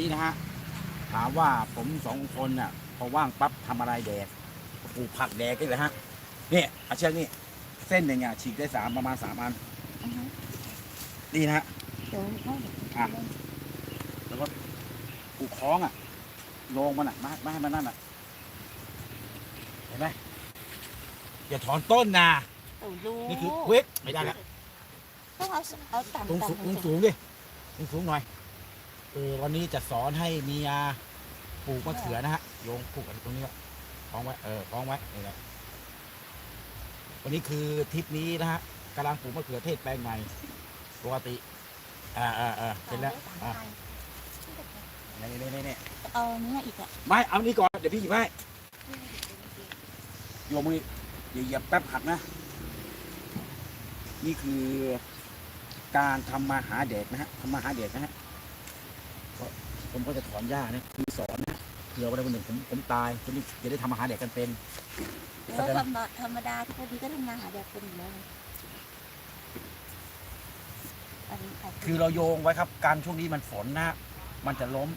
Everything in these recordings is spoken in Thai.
นี่นะฮะถามว่าผมสองคนน่ะพอว่างปั๊บทำอะไรแดกปลูกผักแดกกันเลยฮะนี่อาเชือกนี่เส้นหนึ่งอะฉีกได้สามประมาณสามอันอือฮึนี่นะฮะเดี๋ยวให้อะแล้วก็ปลูกคล้องอะโลงมันอะมามาให้มันนั่นอะเห็นไหมอย่าถอนต้นนะโอ้รู้นี่คือเว้ยไม่ได้แล้วต้องเอาเอาต่ำตรงสูงต่ำตรงสูงดิตรงสูงหน่อย เออวันนี้จะสอนให้เมียปลูกมะเขือนะฮะโยงปลูกกันตรงนี้ไว้คล้องไว้เออคล้องไว้นี่แหละวันนี้คือทริปนี้นะฮะกำลังปลูกมะเขือเทศแปลงใหม่ปกติอ่าอ่าอ่าเสร็จแล้วอะนี่นี่นี่นี่เอาเนื้ออีกอะไม่เอานี่ก่อนเดี๋ยวพี่หยิบให้โยมมืออย่าเหยียบแป๊บหักนะ นี่คือการทำมาหาเด็กนะฮะทำมาหาเด็กนะฮะก็ ผมก็จะถอนหญ้านะคือสอนนะเผื่อวันใดวันหนึ่งผมผมตายจะได้จะได้ทำมาหาเด็กกันเป็นแล้วธรรมดาธรรมดาที่พอดีก็ทำงานหาแดกคนอยู่แล้วไงอันนี้ใครคือเราโยงไว้ครับ การช่วงนี้มันฝนนะฮะมันจะล้ม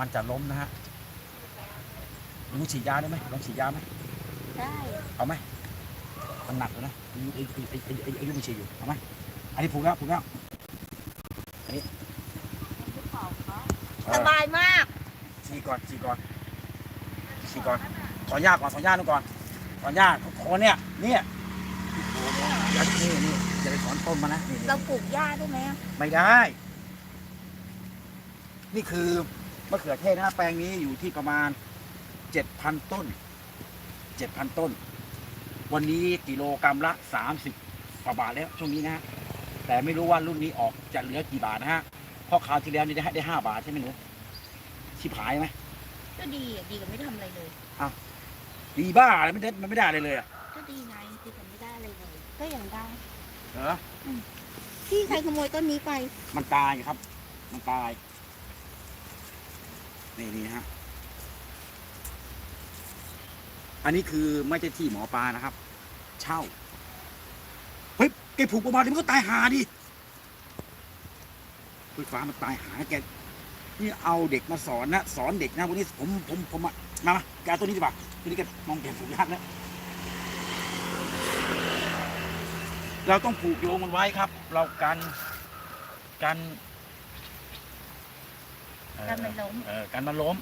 มันจะล้มนะฮะรู้ฉีดยาได้ไหมลองฉีดยาไหมได้เอาไหมมันหนักเลยนะไอ้ไอ้ไอ้ไอ้ไอ้ไอ้ลูกมันฉีดอยู่เอาไหมอันนี้ผูกแล้วผูกแล้วเอ สอบายมากฉีดก่อนฉีดก่อนฉีดก่อนถอนหญ้าก่อนถอนหญ้านู่นก่อนถอนหญ้าโคนเนี่ยเนี่ยอย่านี่นี่อย่าไปถอนต้นมานะนี่นี่เราปลูกหญ้าได้ไหมอะไม่ได้ นี่คือมะเขือเทศนะแปลงนี้อยู่ที่ประมาณเจ็ดพันต้นเจ็ดพันต้น วันนี้กิโลกรรัมละสามสิบกว่าบาทแล้วช่วงนี้นะฮะแต่ไม่รู้ว่ารุ่นนี้ออกจะเหลือกี่บาทนะฮะเพ ราะคราวที่แล้วนี่ได้ได้ห้าบาทใช่ไหมหนูชิบหายไหมก็ดีอะดีกว่าไม่ทำอะไรเลย ดีบ้าอะไรไม่ได้มันไม่ได้เลยเลยอะก็ดีไงดีกว่าไม่ได้อะไรเลย ก็อย่างได้เหรอที่ใครขโมยต้นนี้ไป มันตายครับ มันตาย นี่นี่ฮะ อันนี้คือไม่ใช่ที่หมอปลานะครับ เช่า เฮ้ยแกผูกประมาณนี้มันก็ตายหาดิ ไฟฟ้ามันตายหาแกนี่เอาเด็กมาสอนนะสอนเด็กนะวันนี้ผมผมผมอะมามาแกเอาตัวนี้ดีกว่าตัวนี้แกมองเห็นผูกยากนะเราต้องผูกโยงมันไว้ครับ เรากันกันเอ่อกันมันล้มเออกันมันล้ม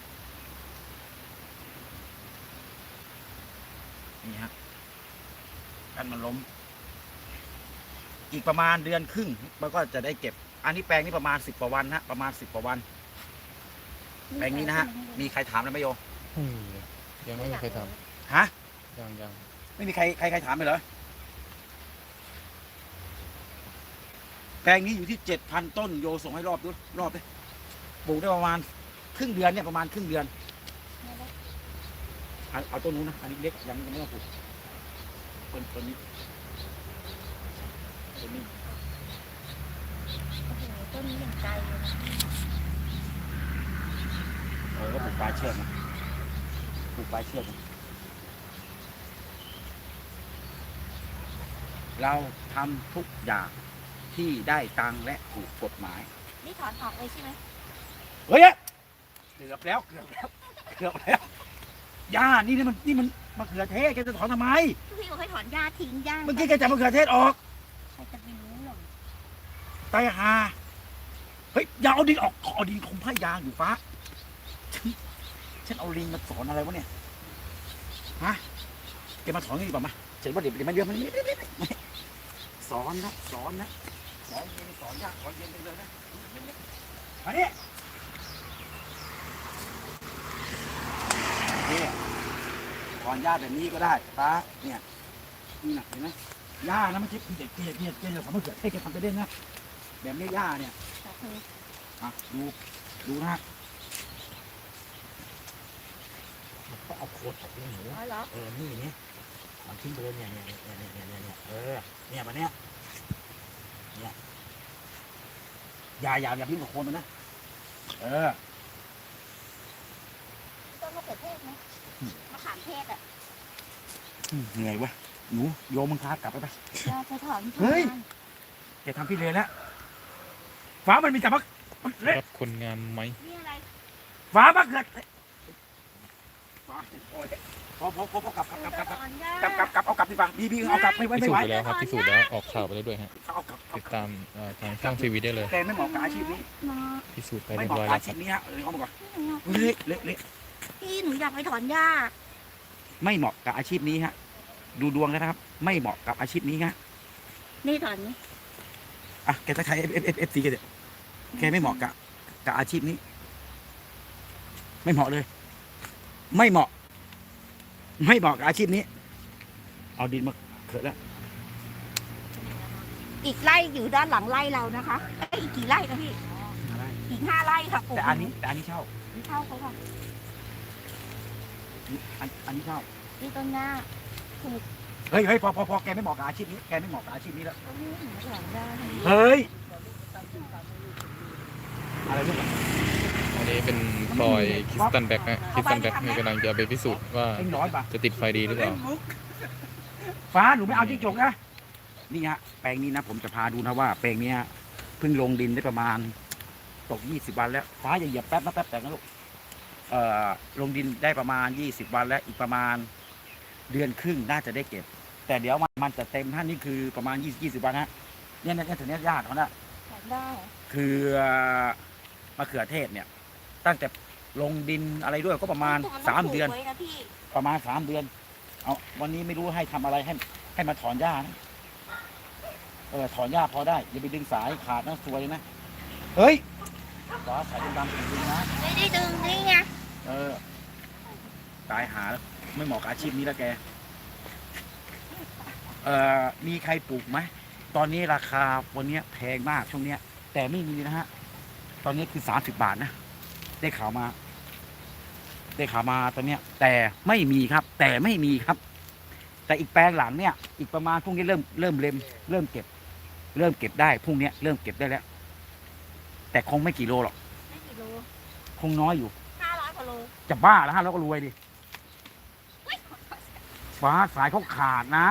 นี่ฮะกันมันล้ม อีกประมาณเดือนครึ่งมันก็จะได้เก็บ อันนี้แปลงนี้ประมาณสิบกว่าวันฮะประมาณสิบกว่าวัน แปลงนี้นะฮะมีใครถามแล้วไหมโยอืมยังไม่มีใครทฮะำยังยังไม่มีใครใครใครถามไปเหรอ แปลงนี้อยู่ที่เจ็ดพันต้นโยส่งให้รอบดูรอบเลยปลูกได้ประมาณครึ่งเดือนเนี่ยประมาณครึ่งเดือน เอาเอาต้นนู้นนะ อันนี้เล็กยังยังไม่ต้องปลูกต้นต้นนี้ต้นนี้โอ้โห ต้นนี้อย่างไกลเลยนะเออก็ปลูกปลายเชือกนะปลูกปลายเชือกนะเราทำทุกอย่างที่ได้ตังค์และถูกกฎหมาย นี่ถอนออกเลยใช่ไหมเฮ้ยเกือบแล้วเกือบแล้วเกือบแล้วย่านี่นี่มันนี่มันมะเขือเทศแกจะถอนทำไม พี่บอกให้ถอนหญ้าทิ้งหญ้าเมื่อกี้แกจะมะเขือเทศออก ใครจะไปรู้หรอก ไตายหา เฮ้ยอย่าเอาดินออกขอเอาดินคมผ้ายางอยู่ฟ้าฉันฉันเอาลิงมาสอนอะไรวะเนี่ยฮะแกมาสอนกันดีกว่ามาเสร็จว่าเดี๋ยวเดี๋ยวมันเยอะมันนี่สอนนะสอนนะสอนเย็นสอนยากสอนเย็นไปเลยนะมาเนี่ยนี่อนหญ้าแบบนี้ก็ได้ป้าเนี่ยนี่นะเห็นไหมหญ้านะไม่ใช่เด็กเกลียดเกลียดเกลียดทำมะเขือเทศแกทำไปเล่นนะแบบนี้หญ้าเนี่ย ออะดูดูนะฮะก็เอาโคตรออกเลยหนูอ๋อเหรอเออนี่เนี่ยมันทิ้งไปเลยเนี่ยเนี่ยเนี่ยเนี่ยเนี่ยเนี่ยเนี่ยเออเนี่ยมันเนี่ยเนี่ยอย่าอย่าอย่าพิ้งกับโคนมันนะเออต้นมะเขือเทศนะมะขามเทศอะเหนื่อยวะหนูโยมมึงพากลับไปไปเราจะถอนเฮ้ยแกทำพี่เลยแล้ว ฟ้ามันมีแต่มะเละรับคนงานไหมนี่อะไรฟ้ามะเขือฟ้าโอ้ยพอพอพอพอกลับกลับกลับกลับถอนหญ้ากลับกลับกลับเอากลับดีกว่าบีบีเอากลับไม่ไหวพิไม่สูไหจวน์ไปแล้วครับพิสูจน์แล้วออกข่าวไปแล้วด้วยฮะเอากลับเอาติดกลับตามเอ่อทางช่องทีวีได้เลยแกไม่เหมาะกับอาชีพนี้มาพิสูจน์ไปไม่เรียเหบมาะร้อยกับแล้วอาคชีรับพนี้ฮะเออเอามาก่อนพี่เละเละเละพี่หนูอยากไปถอนหญ้าไม่เหมาะกับอาชีพนี้ฮะ ดูดวงแล้วนะครับ ไม่เหมาะกับอาชีพนี้ฮะนี่ถอนนี่ อะแกจะใช้เอฟเอฟเอฟซีแกเถอะแกไม่เหมาะกับกับอาชีพนี้ ไม่เหมาะเลย ไม่เหมาะ ไม่เหมาะกับอาชีพนี้ เอาดินมาเขินแล้วอีกไร่อยู่ด้านหลังไร่เรานะคะเอ้ยอีกกี่ไร่นะพี่ อีกห้าไร่ค่ะปลูกแต่อันนี้แต่อันนี้เช่านี่เท่าเขาค่ะอันอันนี้เช่า นี่ต้นหญ้า เฮ้ยเฮ้ยพอพอพอแกไม่เหมาะกับอาชีพนี้แกไม่เหมาะกับอาชีพนี้แล้วต้นนี้หนูถอนหญ้าเฮ้ยอะไรลูกอะอันนี้เป็นพลอยคริสตันแบ็กฮะคริสตันแบ็กนี่กำลังจะไปพิสูจน์ว่าเอ็งน้อยปะจะติดไฟดีหรือเปล่า ฟ้าหนูไม่เอาจิ้งจกนะนี่ฮะแปลงนี้นะผมจะพาดูนะว่า แปลงเนี้ยเพิ่งลงดินได้ประมาณ ตกยี่สิบวันแล้ว ฟ้าอย่าเหยียบแป๊บนะแป๊บแต่นะลูกเอ่อลงดินได้ประมาณยี่สิบวันแล้วอีกประมาณเดือนครึ่งน่าจะได้เก็บ แต่เดี๋ยวมันมันจะเต็มท่านนี่คือประมาณยี่ยี่สิบวันฮะเนี่ยเนี่ยเนี่ยถึงเนี้ยญาติเขานะถอนได้คือมะเขือเทศเนี่ย ตั้งแต่ลงดินอะไรด้วยก็ประมาณสามเดือนปลูกไว้นะพี่ประมาณสามเดือน เอาวันนี้ไม่รู้ให้ทำอะไรให้ให้มาถอนหญ้านะเออถอนหญ้าพอได้อย่าไปดึงสายขาดนะสวยนะเฮ้ยฟ้าสายดำๆดึงนะไม่ได้ดึงนี่ไงเออตายหาแล้วไม่เหมาะกับอาชีพนี้แล้วแก เอ่อมีใครปลูกไหมตอนนี้ราคาวันเนี้ยแพงมากช่วงเนี้ย แต่ไม่มีนะฮะ ตอนนี้คือสามสิบบาทนะ ได้ข่าวมา ได้ข่าวมาตอนเนี้ย แต่ไม่มีครับ แต่ไม่มีครับ แต่อีกแปลงหลังเนี่ย อีกประมาณพรุ่งนี้เริ่มเริ่มเล็มเริ่มเก็บ เริ่มเก็บได้พรุ่งเนี้ยเริ่มเก็บได้แล้ว แต่คงไม่กี่โลหรอก ไม่กี่โลคงน้อยอยู่ ห้าร้อยกว่าโลจะบ้าแล้วฮะเราก็รวยดิ ฟ้าสายเขาขาดนะ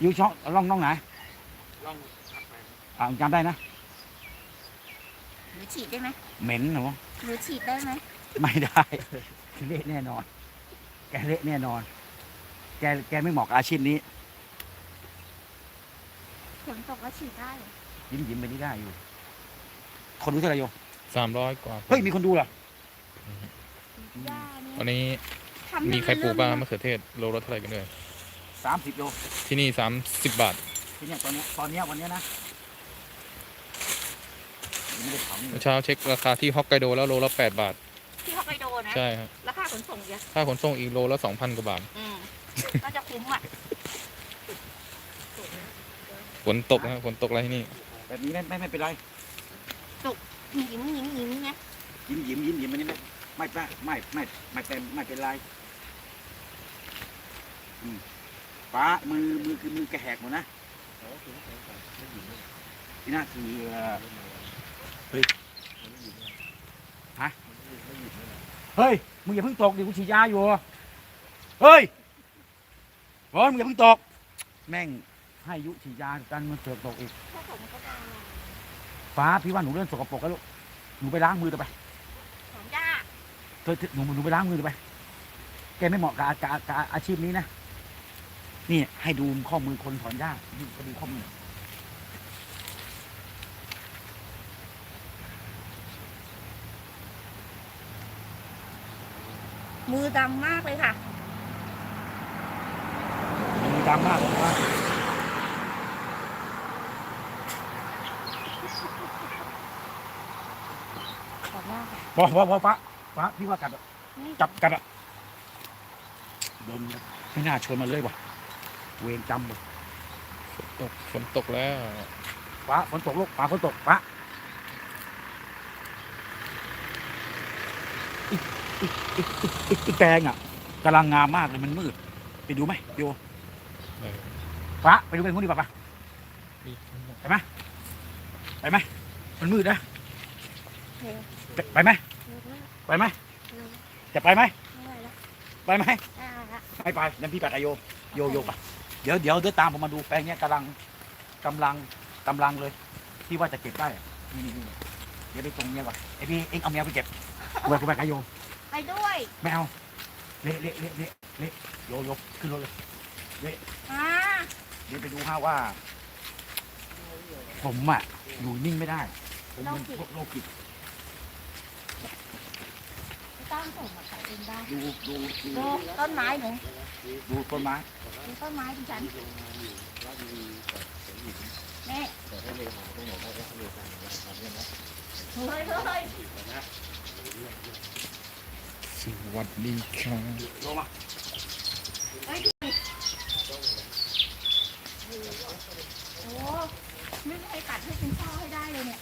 อยู่ช่องล่องน้องไหนอ่าจำได้นะหรือฉีดได้ไหมเหม็นหนูหรือฉีดได้ไหมไม่ได้ เละแน่นอน แกเละแน่นอน แกแกไม่เหมาะกับอาชีพนี้ฝนตกก็ฉีดได้เหรอยิ้มยิ้มไปนี่ได้อยู่ คนดูเท่าไหร่โยสามร้อยกว่าเฮ้ยมีคนดูเหรอหญ้าเนี่ยวันนี้ทำให้มีใครปลูกบ้างเริ่มะเขือเทศโลละเท่าไหร่กันเลย สามสิบโลที่นี่สามสิบบาท ที่เนี่ยตอนเนี้ยตอนเนี้ยวันเนี้ยนะยังไม่ได้เผานี่เมื่อเช้าเช็คราคาที่ฮอกไกโดแล้วโลละแปดบาท ที่ฮอกไกโดนะใช่ครับราคาขนส่งเยอะค่าขนส่งอีกโลละสองพันกว่าบาท อืมก็จะคุ้มอะฝนตกนะครับฝนตกอะไรที่นี่ แบบนี้ไม่ไม่ไม่เป็นไรหยิ้มหยิ้มหยิ้มไงยิ้มยิ้มยิ้มยิ้มอันนี้ไม่ไม่ไม่ไม่ไม่ไม่เป็นไม่เป็นไรอืม ฟ้ามือมือคือมือกระแหกหมดนะที่น่าคือเอ่อเฮ้ยฮะเฮ้ยมึงอย่าเพิ่งตกดิกูฉีดยาอยู่เฮ้ยบอลมึงอย่าเพิ่งตก แม่งให้ยุฉีดยากันมันเสือกตกอีกพวกผมก็จะฟ้าพี่ว่าหนูเริ่มสกปรกแล้วลูกหนูไปล้างมือเถอะไปถอนหญ้าเธอหนูหนูไปล้างมือไปแกไม่เหมาะกับอากับกับอาชีพนี้นะ นี่ให้ดูข้อมือคนถอนหญ้าดูก็ดูข้อมือมือดำมากเลยค่ะ มือดำมากเลยว่าถอนหญ้าค่ะพอพอพอฟ้าฟ้าพี่ว่ากัดอะจับกัดอะโดนไม่น่าชวนมาเลยว่ะ เวรจำว่ะตกฝนตกแล้วฟ้าฝนตกลูกฟ้าฝนตกฟ้าอีกอีกอีกอีกอีกอีกแปลงอะกำลังงามมากเลยมันมืด ไปดูไหมโยเออฟ้าไปดูเป็นคนดีกว่าปะไปไหมมันมืดนะเร็วไปไปไหมเร็วเร็วไปไหมเร็วจะไปไหมไม่ไหวแล้วไปไหมอ่าละไม่ไปนั่นพี่ปัดอโยโยโยไป เดี๋ยวเดี๋ยวเดี๋ยวตามผมมาดูแปลงเนี้ยกำลังกำลังกำลังเลย ที่ว่าจะเก็บได้อะนี่นี่นี่เดี๋ยวไปส่งเมียก่อนไอพี่เอ็งเอาเมียไปเก็บกูไปกูไปขายโยมไปด้วยไม่เอาเละเละเละเละเละโยโยขึ้นรถเลยอ่าเดี๋ยวไปดูฮะว่า ผมอะอยู่นิ่งไม่ได้ ผมเป็นพวกโรคจิตไม่ต้องส่งมาขายเองได้ดูดูดูดูต้นไม้หนูดูต้นไม้ ดูต้นไม้ดิฉันแม่เฮ้ยเฮ้ยสวัสดีครับลงมาเฮ้ยโอ้ไม่มีใครตัดให้เป็นช่อให้ได้เลยเนี่ย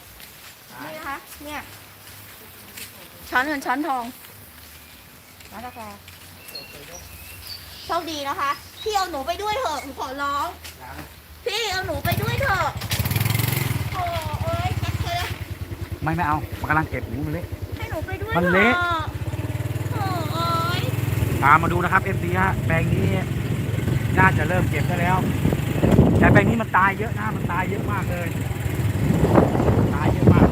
นี่นะคะเนี่ย ช้อนเงินช้อนทองร้านกาแฟโชคดีนะคะ พี่เอาหนูไปด้วยเถอะหนูขอร้อง พี่เอาหนูไปด้วยเถอะโอ้เอ้ยชักเลยไม่ไม่เอามันกำลังเก็บหนูมันเละ ให้หนูไปด้วยมันเถเละอะโอ้เอ้ยตามมาดูนะครับเอฟซีฮะแปลงนี้น่าจะเริ่มเก็บได้แล้ว แต่แปลงนี้มันตายเยอะนะมันตายเยอะมากเลย ตายเยอะมาก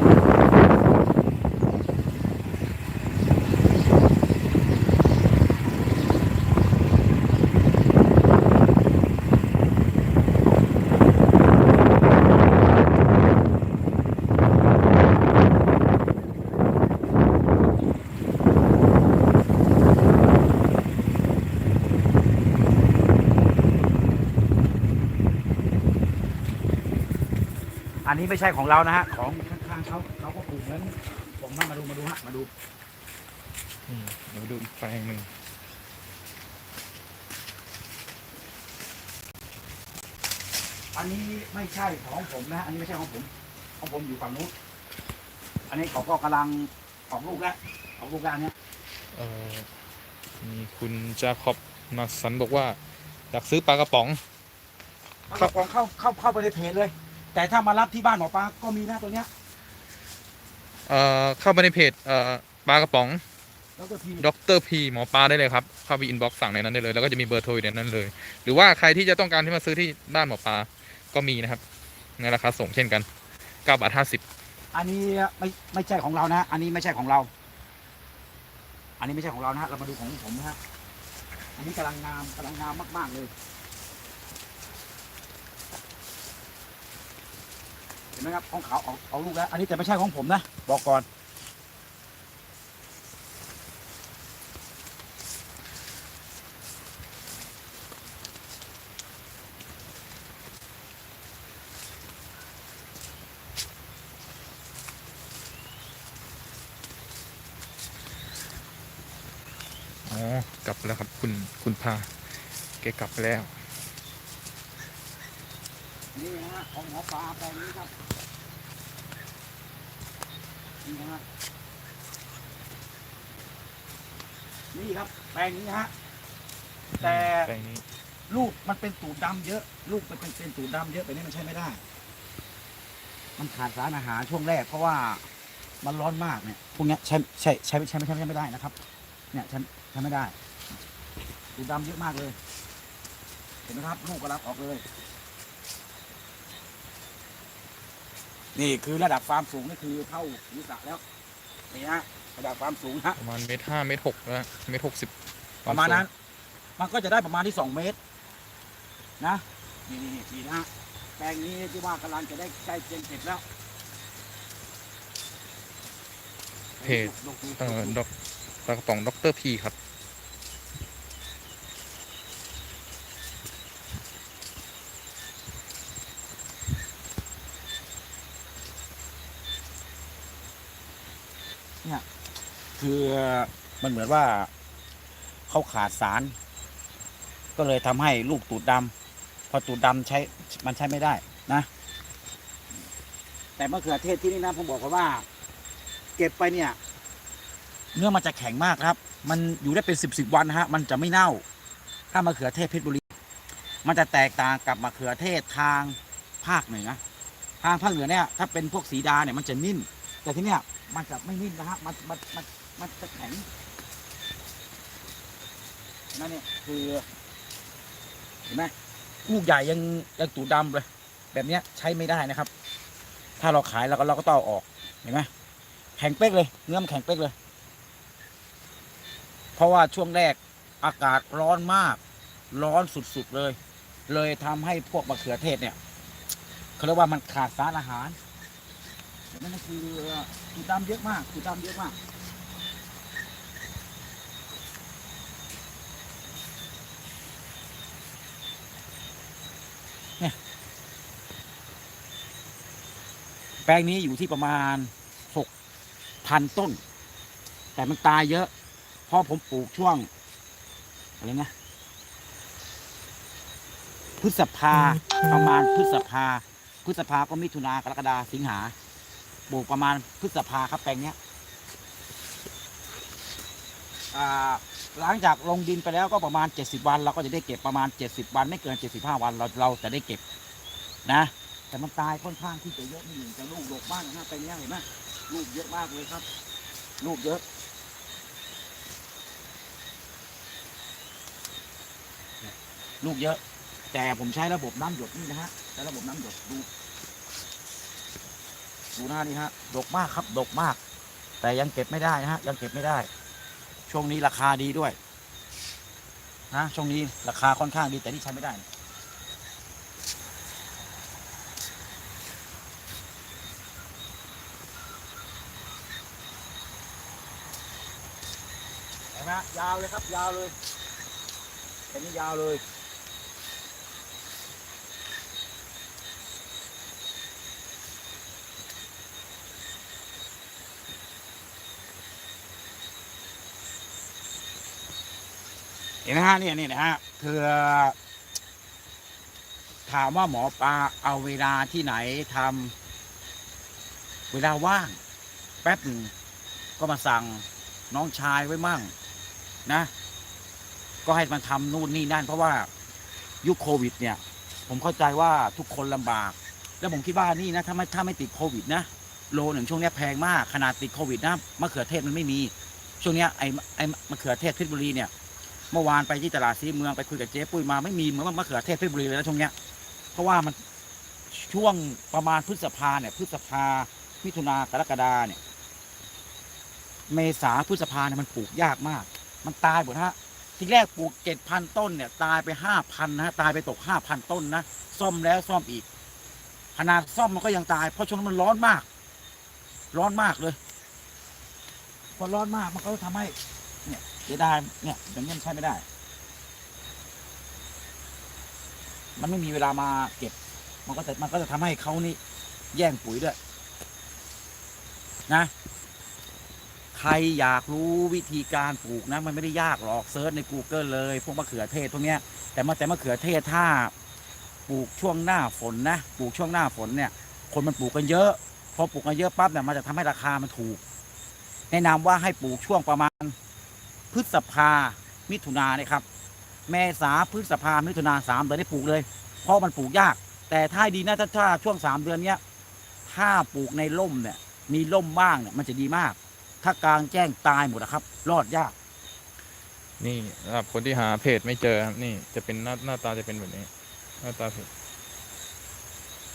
อั นนี้ไม่ใช่ของเรานะฮะ ของข้างๆเขาเขาก็ปลูกเหมือนผมนะมาดูมาดูฮะมาดูอืมเดี๋ยวดูอีกแปลงหนึ่งอันนี้ไม่ใช่ของผมนะอันนี้ไม่ใช่ของผม ของผมอยู่ฝั่งนู้นอันนี้เขาก็กำลังออกลูกแล้วออกลูกแล้วอันเนี้ยเอ่อมีคุณจาคอบมาสันบอกว่าอยากซื้อปลากระป๋อง เอากระป๋องเข้าเข้าเข้าไปในเพจเลย แต่ถ้ามารับที่บ้านหมอปลาก็มีนะตัวเนี้ยเอ่อเข้าไปในเพจเอ่อปลากระป๋องแล้วก็ทีดรพีหมอปลาได้เลยครับ เข้าไปอินบ็อกซ์สั่งในนั้นได้เลย แล้วก็จะมีเบอร์โทรอยู่ในนั้นเลย หรือว่าใครที่จะต้องการที่มาซื้อที่บ้านหมอปลาก็มีนะครับ ในราคาส่งเช่นกัน9บาท50อันนี้ไม่ไม่ใช่ของเรานะ อันนี้ไม่ใช่ของเรา อันนี้ไม่ใช่ของเรานะฮะเรามาดูของผมนะฮะอันนี้กำลังงามกำลังงามมาก ๆเลย เห็นไหมครับของเขาเอาเอาลูกแล้ว อันนี้แต่ไม่ใช่ของผมนะ บอกก่อน อ๋อกลับแล้วครับคุณคุณพาแกกลับไปแล้ว นี่นะฮะ ของหมอปลาแปลงนี้ครับนี่นะฮะนี่ครับแปลงนี้นะฮะแต่แปลงนี้ลูกมันเป็นตูดดำเยอะ ลูกมันเป็นเป็นตูดดำเยอะแบบนี้มันใช้ไม่ได้ มันขาดสารอาหารช่วงแรกเพราะว่ามันร้อนมากเนี่ยพวกเนี้ยใช้ใช้ใช้ใช้ไม่ใช้ใช้ไม่ได้นะครับ เนี่ยใช้ใช้ไม่ได้ตูดดำเยอะมากเลย เห็นไหมครับ ลูกก็รับออกเลย นี่คือระดับความสูงนี่คือเท่าศีรษะแล้วนี่ฮะระดับความสูงฮะประมาณเมตรห้าเมตรหกนะเมตรหกสิบประมาณนั้น มันก็จะได้ประมาณที่สองเมตร นะนี่นี่นี่นะฮะแปลงนี้ที่ว่ากำลังจะได้ใกล้เคียงเสร็จแล้วเพจเอ่อดอกปลากระป๋องดรพีครับ คือมันเหมือนว่าเขาขาดสาร ก็เลยทำให้ลูกตูดดำพอตูดดำใช้มันใช้ไม่ได้นะ แต่มะเขือเทศที่นี่นะผมบอกก่อนว่า เก็บไปเนี่ย เนื้อมันจะแข็งมากครับ มันอยู่ได้เป็นสิบสิบวันฮะ มันจะไม่เน่า ถ้ามะเขือเทศเพชรบุรี มันจะแตกต่างกับมะเขือเทศทางภาคเหนือทางภาคเหนือเนี่ยถ้าเป็นพวกสีดาเนี่ยมันจะนิ่ม แต่ที่เนี่ยมันจะไม่นิ่มนะฮะมันมันมัน มันจะแข็งนั่นเนี่ยคือเห็นไหมลูกใหญ่ยังยังตูดดำเลย แบบเนี้ยใช้ไม่ได้นะครับ ถ้าเราขายเราก็เราก็ต้องออกเห็นไหมแข็งเป๊กเลยเนื้อมันแข็งเป๊กเลย เพราะว่าช่วงแรกอากาศร้อนมาก ร้อนสุดๆเลย เลยทำให้พวกมะเขือเทศเนี่ยเขาเรียกว่ามันขาดสารอาหารนั่นก็คือจุดดำเยอะมากจุดดำเยอะมาก แปลงนี้อยู่ที่ประมาณหกพันต้น แต่มันตายเยอะเพราะผมปลูกช่วงอะไรนะพฤษภาประมาณพฤษภาพฤษภาก็มิถุนากรกฎาสิงหาปลูกประมาณพฤษภาครับแปลงเนี้ยอ่าหลังจากลงดินไปแล้วก็ประมาณ 70 วัน เราก็จะได้เก็บประมาณ 70 วัน ไม่เกิน 75 วันเราเราจะได้เก็บนะ แต่มันตายค่อนข้างที่จะเยอะนิดหนึ่งแต่ลูกดกมากนะแปเนี้ยเห็นไหมลูกเยอะมากเลยครับ ลูกเยอะลูกเยอะ แต่ผมใช้ระบบน้ำหยดนี่นะฮะใช้ระบบน้ำหยดดูดูหน้านี่ฮะดกมากครับดกมาก แต่ยังเก็บไม่ได้นะฮะยังเก็บไม่ได้ ช่วงนี้ราคาดีด้วยนะช่วงนี้ราคาค่อนข้างดีแต่นี่ใช้ไม่ได้นไฮะยาวเลยครับยาวเลยอันนี้ยาวเลยเห็นไหมฮะเนี่ยนี่นะฮะคือถามว่าหมอปลาเอาเวลาที่ไหนทำเวลาว่าง แป๊บหนึ่งก็มาสั่งน้องชายไว้มั่ง นะ ก็ให้มันทำนู่นนี่นั่น เพราะว่ายุคโควิด เนี่ย ผมเข้าใจว่าทุกคนลำบาก แล้วผมคิดว่านี่นะถ้าไม่ถ้าไม่ติดโควิดนะโลหนึ่งช่วงนี้แพงมากขนาดติดโควิดนะมะเขือเทศมันไม่มี ช่วงนี้ไอ้ไอ้มะเขือเทศเพชรบุรีเนี่ยเมื่อวานไปที่ตลาดซีเมืองไปคุยกับเจ๊ปุ้ยมาไม่มีเหมือนมะเขือเทศเพชรบุรีเลยนะช่วงเนี้ยเพราะว่ามันช่วงประมาณพฤษภาเนี่ยพฤษภามิถุนากรกฎาเนี่ย เมษาพฤษภาเนี่ยมันปลูกยากมาก มันตายหมดฮะทีแรกปลูกเจ็ดพันต้นเนี่ย ตายไปห้าพันนะฮะตายไปตกห้าพันต้นนะซ่อมแล้วซ่อมอีกขนาดซ่อมมันก็ยังตาย เพราะช่วงนั้นมันร้อนมาก ร้อนมากเลยพอร้อนมากมันก็ทำให้ เนี่ยเสียดายเนี่ยอย่างนี้มันใช้ไม่ได้ มันไม่มีเวลามาเก็บ มันก็จะมันก็จะทำให้เขานี่แย่งปุ๋ยด้วยนะ ครอยากรู้วิธีการปลูกนะมันไม่ได้ยากหรอกเซิร์ชใน Google เลยพวกมะเขือเทศพวกเนี้ยแต่มาแต่มะเขือเทศถ้าปลูกช่วงหน้าฝนนะปลูกช่วงหน้าฝนเนี่ย คนมันปลูกกันเยอะ พอปลูกกันเยอะปั๊บเนี่ยมันจะทำให้ราคามันถูก แนะนำว่าให้ปลูกช่วงประมาณพฤษภามิถุนาเนี่ยครับเมษาพฤษภามิถุนาสามเดือนได้ปลูกเลย เพราะมันปลูกยาก แต่ถ้าดีนะถ้าช่วงสามเดือนเนี้ยถ้าปลูกในร่มเนี่ยมีร่มบ้างเนี่ยมันจะดีมาก ถ้ากลางแจ้งตายหมดนะครับ รอดยาก นี่สำหรับคนที่หาเพจไม่เจอครับนี่จะเป็นหน้าหน้าตาจะเป็นแบบนี้ หน้าตาเพจ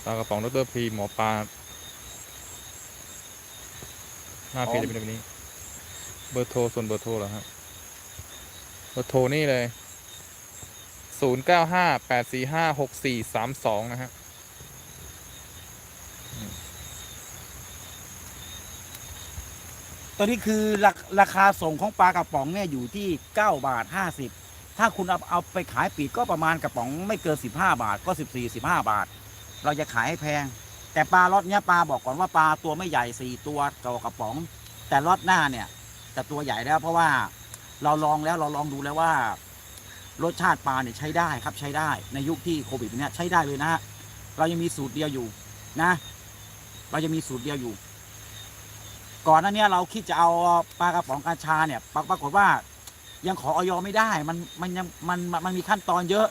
ปลากระป๋องดรพีหมอปลาหน้าเพจจะเป็นแบบนี้ เบอร์โทรส่วนเบอร์โทรเหรอครับเบอร์โทรนี่เลยศูนย์เก้าห้าแปดสี่ห้าหกสี่สามสองนะฮะ ตัวนี้คือราราคาส่งของปลากระป๋องเนี่ยอยู่ที่ 9 บาท 50 ถ้าคุณเอาเอาไปขายปีกก็ประมาณกระป๋องไม่เกิน 15 บาทก็ 14 15 บาท เราจะขายให้แพง แต่ปลารสเนี้ยปลาบอกก่อนว่าปลาตัวไม่ใหญ่ 4 ตัวต่อกระป๋อง แต่รสหน้าเนี่ยจะตัวใหญ่แล้วเพราะว่าเราลองแล้วเราลองดูแล้วว่า รสชาติปลาเนี่ยใช้ได้ครับใช้ได้ในยุคที่โควิดเนี่ยใช้ได้เลยนะฮะเรายังมีสูตรเดียวอยู่นะ เราจะมีสูตรเดียวอยู่ ก่อนหน้าเนี้ยเราคิดจะเอาปลากระป๋องกัญชาเนี่ยปรากฏว่ายังขอออยไม่ได้มันมันยังมันมันมีขั้นตอนเยอะ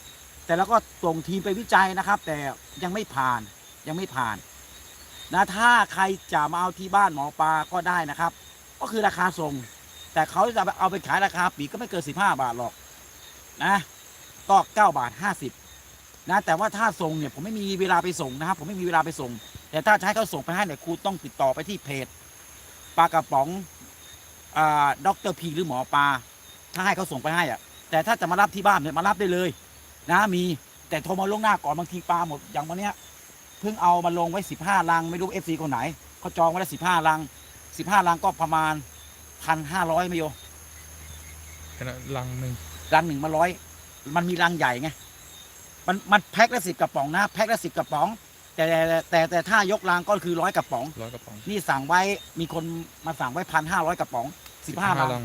แต่แล้วก็ส่งทีมไปวิจัยนะครับ แต่ยังไม่ผ่านยังไม่ผ่านนะถ้าใครจะมาเอาที่บ้านหมอปลาก็ได้นะครับ ก็คือราคาส่ง แต่เขาจะเอาไปขายราคาปีก็ไม่เกิน 15 บาทหรอกนะก็9บาท 50นะแต่ว่าถ้าส่งเนี่ยผมไม่มีเวลาไปส่งนะครับ ผมไม่มีเวลาไปส่ง แต่ถ้าจะให้เขาส่งไปให้เนี่ยครูต้องติดต่อไปที่เพจ ปลากระป๋องอ่าด็อกเตอร์พีหรือหมอปลาถ้าให้เขาส่งไปให้อะ แต่ถ้าจะมารับที่บ้านเนี่ยมารับได้เลย นะมีแต่โทรมาล่วงหน้าก่อนบางทีปลาหมดอย่างวันเนี้ยเพิ่งเอามาลงไว้สิบห้าลัง ไม่รู้เอฟซีคนไหนเขาจองไว้แล้วสิบห้าลังสิบห้าลังก็ประมาณพันห้าร้อยไม่โยแค่นั้นลังหนึ่งลังหนึ่งมาร้อยมันมีลังใหญ่ไงมันมันแพ็คละสิบกระป๋องนะแพ็คละสิบกระป๋อง แต่แต่แต่แต่ถ้ายกลังก็คือร้อยกระป๋อง ร้อยกระป๋องนี่สั่งไว้มีคนมาสั่งไว้พันห้าร้อยกระป๋องสิบห้าลังลัง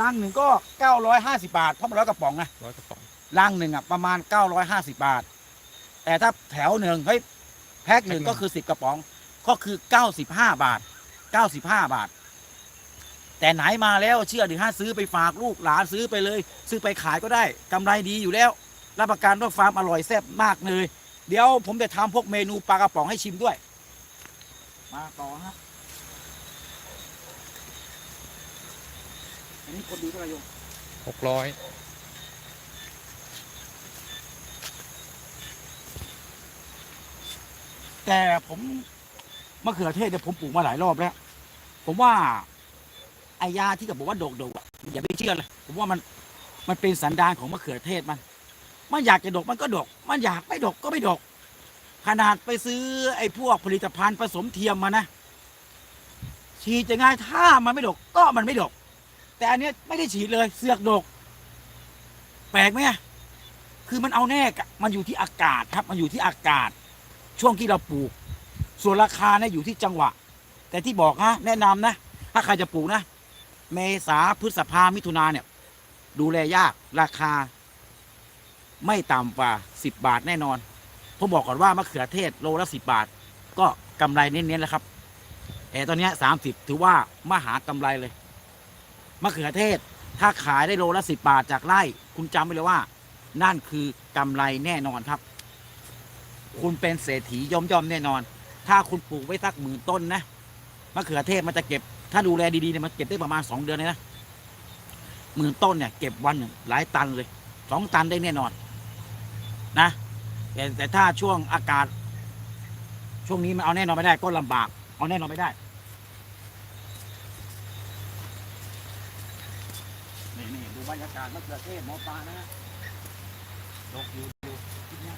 ลังหนึ่งก็เก้าร้อยห้าสิบาทเพราะมันร้อยกระป๋องไงร้อยกระป๋องลังหนึ่งอะประมาณ950บาท แต่ถ้าแถวหนึ่งเฮ้ยแพ็คหนึ่งก็คือ10กระป๋อง ก็คือ95บาท95บาท แต่ไหนมาแล้วเชื่อดิฮะซื้อไปฝากลูกหลานซื้อไปเลย ซื้อไปขายก็ได้กำไรดีอยู่แล้ว รับประกันว่าฟาร์มอร่อยแซ่บมากเลย เดี๋ยวผมจะทำพวกเมนูปลากระป๋องให้ชิมด้วย มาต่อฮะอันนี้คนดูเท่าไหร่โยมหกร้อยแต่ผมมะเขือเทศเนี่ยผมปลูกมาหลายรอบแล้ว ผมว่าไอยาที่กับบอกว่าโดกโดกๆอะอย่าไปเชื่อเลย ผมว่ามันมันเป็นสันดานของมะเขือเทศมัน มันอยากจะดกมันก็ดก มันอยากไม่ดกก็ไม่ดก ขนาดไปซื้อไอ้พวกผลิตภัณฑ์ผสมเทียมมานะฉีดจะง่ายถ้ามันไม่ดกก็มันไม่ดก แต่อันเนี้ยไม่ได้ฉีดเลยเสือกดก แปลกไหมคือมันเอาแน่กะมันอยู่ที่อากาศครับ มันอยู่ที่อากาศ ช่วงที่เราปลูก ส่วนราคาเนี่ยอยู่ที่จังหวะ แต่ที่บอกฮะแนะนำนะ ถ้าใครจะปลูกนะ เมษาพฤษภามิถุนาเนี่ย ดูแลยากราคา ไม่ต่ำกว่าสิบบาทแน่นอน ผมบอกก่อนว่ามะเขือเทศโลละสิบบาท ก็กำไรเน้นๆแล้วครับแต่ตอนนี้สามสิบถือว่ามหากำไรเลย มะเขือเทศถ้าขายได้โลละสิบบาทจากไร่ คุณจำไว้เลยว่า นั่นคือกำไรแน่นอนครับ คุณเป็นเศรษฐีย่อมย่อมๆแน่นอน ถ้าคุณปลูกไว้สักหมื่นต้นนะมะเขือเทศมันจะเก็บ ถ้าดูแลดีๆเนี่ยมันเก็บได้ประมาณสองเดือนเลยนะหมื่นต้นเนี่ยเก็บวันหนึ่งหลายตันเลยสองตันได้แน่นอน นะแต่แต่ถ้าช่วงอากาศ ช่วงนี้มันเอาแน่นอนไม่ได้ก็ลำบาก เอาแน่นอนไม่ได้นี่นี่ดูบรรยากาศมะเขือเทศหมอปลานะฮะตกอยู่อยู่ที่เนี้ย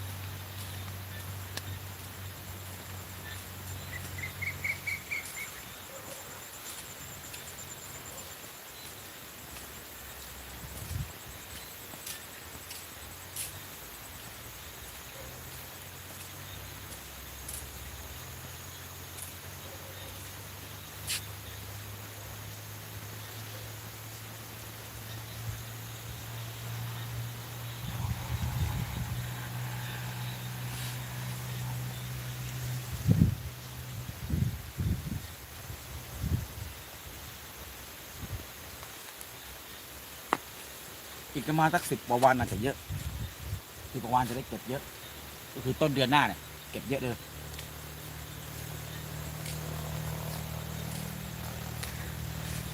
อี กประมาณสักสิบกว่าวันอาจจะเยอะสิบกว่าวันจะได้เก็บเยอะ ก็คือต้นเดือนหน้าเนี่ยเก็บเยอะเลย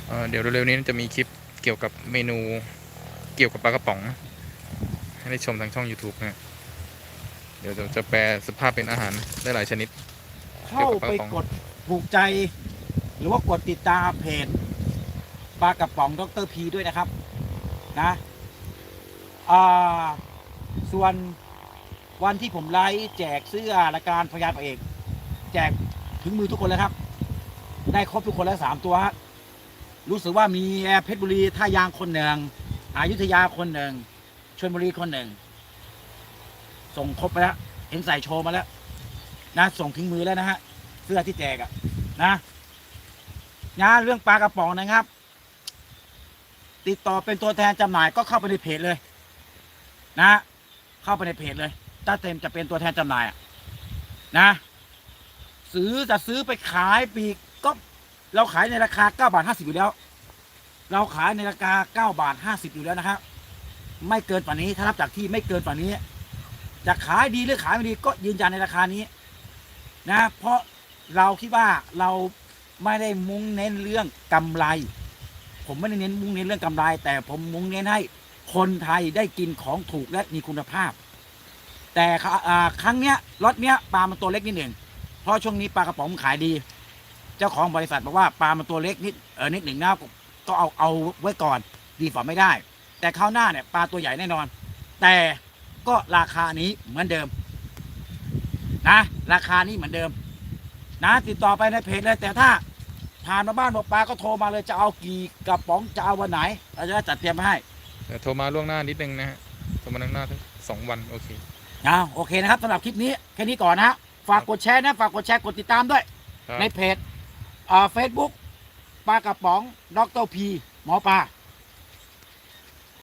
เอ่อเดี๋ยวเร็วๆนี้จะมีคลิปเกี่ยวกับเมนูเกี่ยวกับปลากระป๋อง ให้ได้ชมทางช่อง YouTube นะเดี๋ยวจะแปลสภาพเป็นอาหารได้หลายชนิด เข้าไปกดถูกใจ หรือว่ากดติดตามเพจปลากระป๋องดรพีด้วยนะครับ นะอ่า ส่วนวันที่ผมไลฟ์แจกเสื้อรายการพยานพระเอก แจกถึงมือทุกคนแล้วครับ ได้ครบทุกคนแล้วสามตัวฮะรู้สึกว่ามีแอร์เพชรบุรีท่ายางคนหนึ่งอายุทยาคนหนึ่งชลบุรีคนหนึ่ง ส่งครบไปแล้วเห็นใส่โชว์มาแล้ว นะส่งถึงมือแล้วนะฮะเสื้อที่แจกอะนะงานเรื่องปลากระป๋องนะครับ ติดต่อเป็นตัวแทนจำหน่ายก็เข้าไปในเพจเลย นะเข้าไปในเพจเลยถ้าเต็มจะเป็นตัวแทนจำหน่ายนะซื้อจะซื้อไปขายปีกก็เราขายในราคา9บาท50อยู่แล้ว เราขายในราคา9บาท50อยู่แล้วนะครับ ไม่เกินกว่านี้ถ้ารับจากที่ไม่เกินกว่านี้ จะขายดีหรือขายไม่ดีก็ยืนยันในราคานี้นะ เพราะเราคิดว่าเราไม่ได้มุ่งเน้นเรื่องกำไร ผมไม่ได้เน้นมุ่งเน้นเรื่องกำไร แต่ผมมุ่งเน้นให้ คนไทยได้กินของถูกและมีคุณภาพ แต่ครั้งเนี้ยรถเนี้ยปลามันตัวเล็กนิดหนึ่งเพราะช่วงนี้ปลากระป๋องขายดี เจ้าของบริษัทบอกว่าปลามันตัวเล็กนิดเออนิดหนึ่งนะก็เอาเอาไว้ก่อนดีฝ่าไม่ได้ แต่คราวหน้าเนี่ยปลาตัวใหญ่แน่นอน แต่ก็ราคานี้เหมือนเดิม นะ ราคานี้เหมือนเดิม นะติดต่อไปในเพจเลยแต่ถ้าผ่านมาบ้านบอกปลาก็โทรมาเลยจะเอากี่กระป๋องจะเอาวันไหนเราจะจัดเตรียมมาให้ แต่โทรมาล่วงหน้านิดนึงนะฮะโทรมาล่วงหน้าทั้งสองวันโอเคนะโอเคนะครับสำหรับคลิปนี้แค่นี้ก่อนนะฮะฝากกดแชร์นะฝากกดแชร์กดติดตามด้วย ครับ ในเพจอ่าเฟซบุ๊กปลากระป๋องดรพีหมอปลา